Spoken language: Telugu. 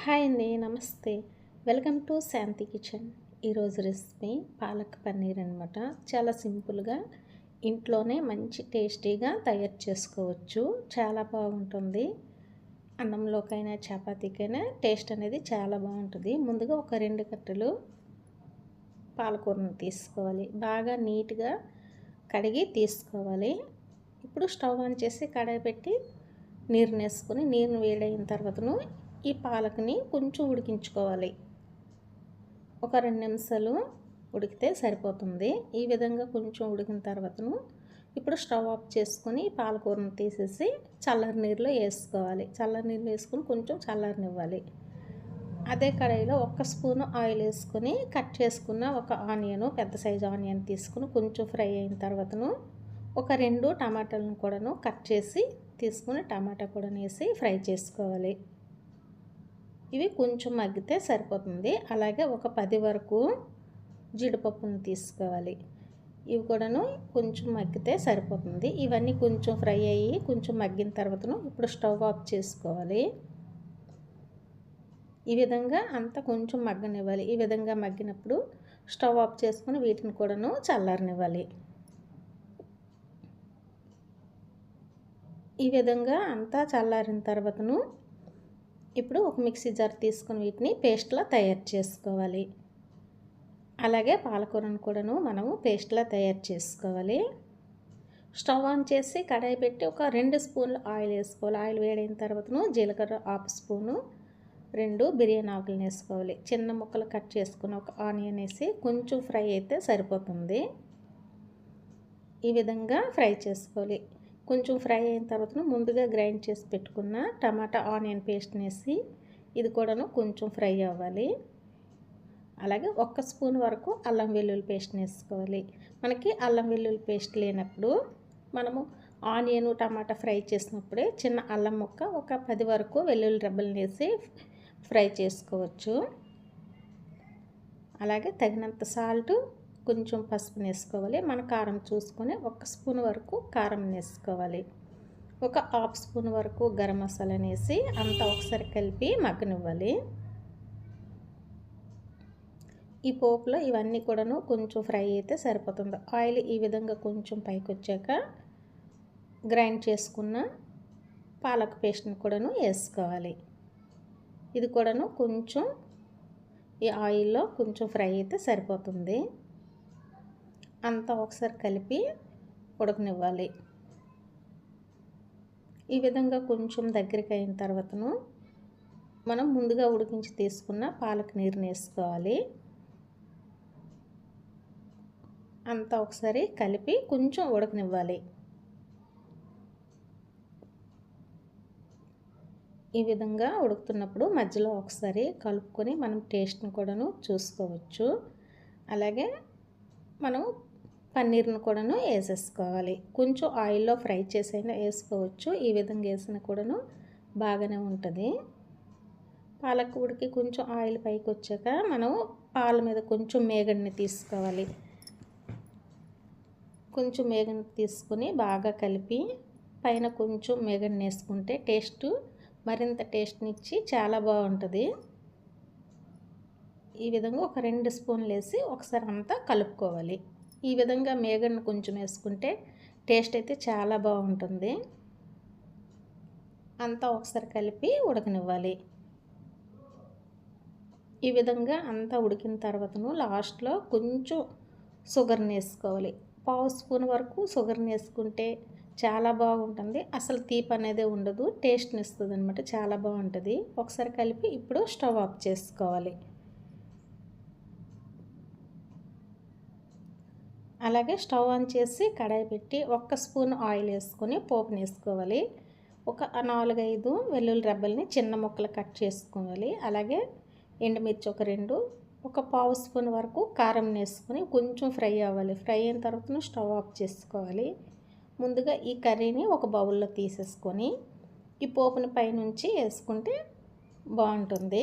హాయ్ అండి నమస్తే. Welcome to Shanti kitchen. ఈరోజు రెసిపీ పాలక్ పన్నీర్ అనమాట చాలా సింపుల్గా ఇంట్లోనే మంచి టేస్టీగా తయారు చేసుకోవచ్చు. చాలా బాగుంటుంది. అన్నంలోకైనా చపాతీకైనా టేస్ట్ అనేది చాలా బాగుంటుంది. ముందుగా ఒక రెండు కట్టలు పాలకూరను తీసుకోవాలి. బాగా నీట్గా కడిగి తీసుకోవాలి. ఇప్పుడు స్టవ్ ఆన్ చేసి కడాయి పెట్టి నీరుని వేసుకొని నీరుని వేడైన తర్వాతను ఈ పాలకుని కొంచెం ఉడికించుకోవాలి. ఒక రెండు నిమిషాలు ఉడికితే సరిపోతుంది. ఈ విధంగా కొంచెం ఉడికిన తర్వాతను ఇప్పుడు స్టవ్ ఆఫ్ చేసుకొని పాలకూరను తీసేసి చల్లరి నీరులో వేసుకోవాలి. చల్లరి నీళ్ళు వేసుకొని కొంచెం చల్లరినివ్వాలి. అదే కడాయిలో ఒక్క స్పూన్ ఆయిల్ వేసుకొని కట్ చేసుకున్న ఒక ఆనియన్ పెద్ద సైజు ఆనియన్ తీసుకుని కొంచెం ఫ్రై అయిన తర్వాతను ఒక రెండు టమాటాలను కూడాను కట్ చేసి తీసుకుని టమాటా కూడా వేసి ఫ్రై చేసుకోవాలి. ఇవి కొంచెం మగ్గితే సరిపోతుంది. అలాగే ఒక పది వరకు జీడిపప్పును తీసుకోవాలి. ఇవి కూడాను కొంచెం మగ్గితే సరిపోతుంది. ఇవన్నీ కొంచెం ఫ్రై అయ్యి కొంచెం మగ్గిన తర్వాతను ఇప్పుడు స్టవ్ ఆఫ్ చేసుకోవాలి. ఈ విధంగా అంతా కొంచెం మగ్గనివ్వాలి. ఈ విధంగా మగ్గినప్పుడు స్టవ్ ఆఫ్ చేసుకుని వీటిని కూడాను చల్లారనివ్వాలి. ఈ విధంగా అంతా చల్లారిన తర్వాతను ఇప్పుడు ఒక మిక్సీ జార్ తీసుకుని వీటిని పేస్ట్లా తయారు చేసుకోవాలి. అలాగే పాలకూరను కూడాను మనము పేస్ట్లా తయారు చేసుకోవాలి. స్టవ్ ఆన్ చేసి కడాయి పెట్టి ఒక రెండు స్పూన్లు ఆయిల్ వేసుకోవాలి. ఆయిల్ వేడైన తర్వాతను జీలకర్ర హాఫ్ స్పూను రెండు బిర్యానీ ఆకులను వేసుకోవాలి. చిన్న ముక్కలు కట్ చేసుకుని ఒక ఆనియన్ వేసి కొంచెం ఫ్రై అయితే సరిపోతుంది. ఈ విధంగా ఫ్రై చేసుకోవాలి. కొంచెం ఫ్రై అయిన తర్వాత ముందుగా గ్రైండ్ చేసి పెట్టుకున్న టమాటా ఆనియన్ పేస్ట్ని వేసి ఇది కూడాను కొంచెం ఫ్రై అవ్వాలి. అలాగే ఒక్క స్పూన్ వరకు అల్లం వెల్లుల్లి పేస్ట్ని వేసుకోవాలి మనకి అల్లం వెల్లుల్లి పేస్ట్ లేనప్పుడు మనము ఆనియన్ టమాటా ఫ్రై చేసినప్పుడే చిన్న అల్లం ముక్క ఒక పది వరకు వెల్లుల్లి రబ్బలని వేసి ఫ్రై చేసుకోవచ్చు. అలాగే తగినంత సాల్ట్ కొంచెం పసుపు వేసుకోవాలి మన కారం చూసుకొని ఒక స్పూన్ వరకు కారం వేసుకోవాలి ఒక హాఫ్ స్పూన్ వరకు గరం మసాలా వేసి అంతా ఒకసారి కలిపి మగ్గనివ్వాలి. ఈ పోపులో ఇవన్నీ కూడాను కొంచెం ఫ్రై అయితే సరిపోతుంది. ఆయిల్ ఈ విధంగా కొంచెం పైకి వచ్చాక గ్రైండ్ చేసుకున్న పాలక్ పేస్ట్ని కూడాను వేసుకోవాలి. ఇది కూడాను కొంచెం ఈ ఆయిల్లో కొంచెం ఫ్రై అయితే సరిపోతుంది. అంతా ఒకసారి కలిపి ఉడకనివ్వాలి. ఈ విధంగా కొంచెం దగ్గరికి అయిన తర్వాతను మనం ముందుగా ఉడికించి తీసుకున్న పాలక నీరుని వేసుకోవాలి. అంతా ఒకసారి కలిపి కొంచెం ఉడకనివ్వాలి. ఈ విధంగా ఉడుకుతున్నప్పుడు మధ్యలో ఒకసారి కలుపుకొని మనం టేస్ట్ని కూడాను చూసుకోవచ్చు. అలాగే మనం పన్నీర్ను కూడాను వేసేసుకోవాలి. కొంచెం ఆయిల్లో ఫ్రై చేసైనా వేసుకోవచ్చు. ఈ విధంగా వేసిన కూడాను బాగానే ఉంటుంది. పాలకూడికి కొంచెం ఆయిల్ పైకి వచ్చాక మనం పాల మీద కొంచెం మేగడిని తీసుకోవాలి. కొంచెం మేగని తీసుకుని బాగా కలిపి పైన కొంచెం మేగడిని వేసుకుంటే టేస్ట్ మరింత టేస్ట్ని ఇచ్చి చాలా బాగుంటుంది. ఈ విధంగా ఒక రెండు స్పూన్లు వేసి ఒకసారి అంతా కలుపుకోవాలి. ఈ విధంగా మేగడ్ని కొంచెం వేసుకుంటే టేస్ట్ అయితే చాలా బాగుంటుంది. అంతా ఒకసారి కలిపి ఉడకనివ్వాలి. ఈ విధంగా అంతా ఉడికిన తర్వాతను లాస్ట్లో కొంచెం షుగర్ని వేసుకోవాలి. పావు స్పూన్ వరకు షుగర్ని వేసుకుంటే చాలా బాగుంటుంది. అసలు తీపి అనేది ఉండదు టేస్ట్ని ఇస్తుంది అనమాట చాలా బాగుంటుంది. ఒకసారి కలిపి ఇప్పుడు స్టవ్ ఆఫ్ చేసుకోవాలి. అలాగే స్టవ్ ఆన్ చేసి కడాయి పెట్టి ఒక్క స్పూన్ ఆయిల్ వేసుకొని పోపుని వేసుకోవాలి ఒక నాలుగైదు వెల్లుల్లి రెబ్బల్ని చిన్న ముక్కలు కట్ చేసుకోవాలి. అలాగే ఎండుమిర్చి ఒక రెండు ఒక పావు స్పూన్ వరకు కారం వేసుకొని కొంచెం ఫ్రై అవ్వాలి. ఫ్రై అయిన తర్వాత స్టవ్ ఆఫ్ చేసుకోవాలి. ముందుగా ఈ కర్రీని ఒక బౌల్లో తీసేసుకొని ఈ పోపుని పైనుంచి వేసుకుంటే బాగుంటుంది.